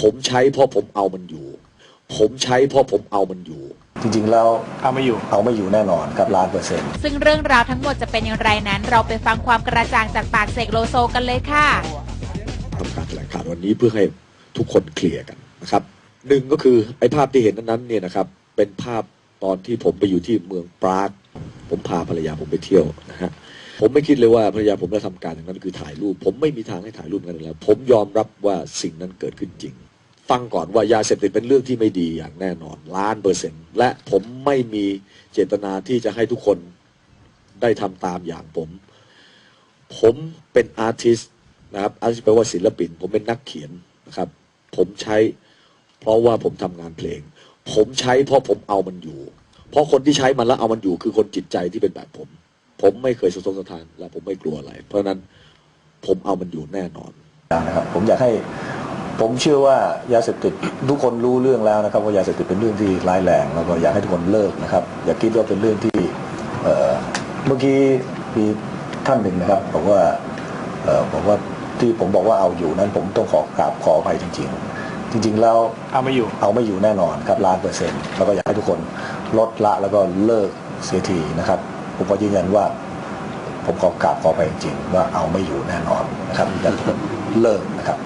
ผมใช้เพราะผมเอามันอยู่ ผมใช้เพราะผมเอามันอยู่ จริงๆแล้วเอาไม่อยู่ เอาไม่อยู่แน่นอนครับล้านเปอร์เซ็นต์ซึ่งเรื่องราวทั้งหมดจะเป็นอย่างไรนั้น เราไปฟังความกระจ่างจากปากเสกโลโซกันเลยค่ะ ทำการแถลงข่าววันนี้เพื่อให้ทุกคนเคลียร์กันนะครับหนึ่งก็คือไอ้ภาพที่เห็นนั้นๆเนี่ยนะครับ เป็นภาพตอนที่ผมไปอยู่ที่เมืองปราก ผมพาภรรยาผมไปเที่ยวนะฮะ ผมไม่คิดเลยว่าภรรยาผมจะทำการอย่างนั้นคือถ่ายรูป ผมไม่มีทางให้ถ่ายรูปกันแล้ว ผมยอมรับว่าสิ่งนั้นเกิดขึ้นจริง ฟังก่อนว่ายาเสพติดเป็นเรื่องที่ไม่ดีอย่างแน่นอนล้านเปอร์เซ็นต์และผมไม่มีเจตนาที่จะให้ทุกคนได้ทำตามอย่างผม ผมเป็นอาร์ติสนะครับอาร์ติสแปลว่าศิลปิน ผมเป็นนักเขียนนะครับ ผมใช้เพราะว่าผมทำงานเพลง ผมใช้เพราะผมเอามันอยู่ เพราะคนที่ใช้มันแล้วเอามันอยู่คือคนจิตใจที่เป็นแบบผม ผมไม่เคยสะทกสะทานและผมไม่กลัวอะไร เพราะฉะนั้นผมเอามันอยู่แน่นอนนะครับผมอยากให้ผมเชื่อว่ายาเสพติดทุกคนรู้เรื่องแล้วนะครับว่ายาเสพติดเป็นเรื่องที่ร้ายแรงแล้วก็อยากให้ทุกคนเลิกนะครับอย่าคิดว่าเป็นเรื่องที่เอ่อเมื่อกี้มีท่านหนึ่งนะครับบอกว่าเอ่อบอกว่าที่ผมบอกว่าเอาอยู่นั้นผมต้องขอกราบขออภัยจริง ๆ จริง ๆ แล้วเอาไม่อยู่เอาไม่อยู่แน่นอนครับล้านเปอร์เซ็นต์แล้วก็อยากให้ทุกคนลดละแล้วก็เลิกเสียทีนะครับ ผมก็ยืนยันว่า ผมขอกราบขอไปจริงๆว่าเอาไม่อยู่แน่นอนนะครับจะเลิกนะครับ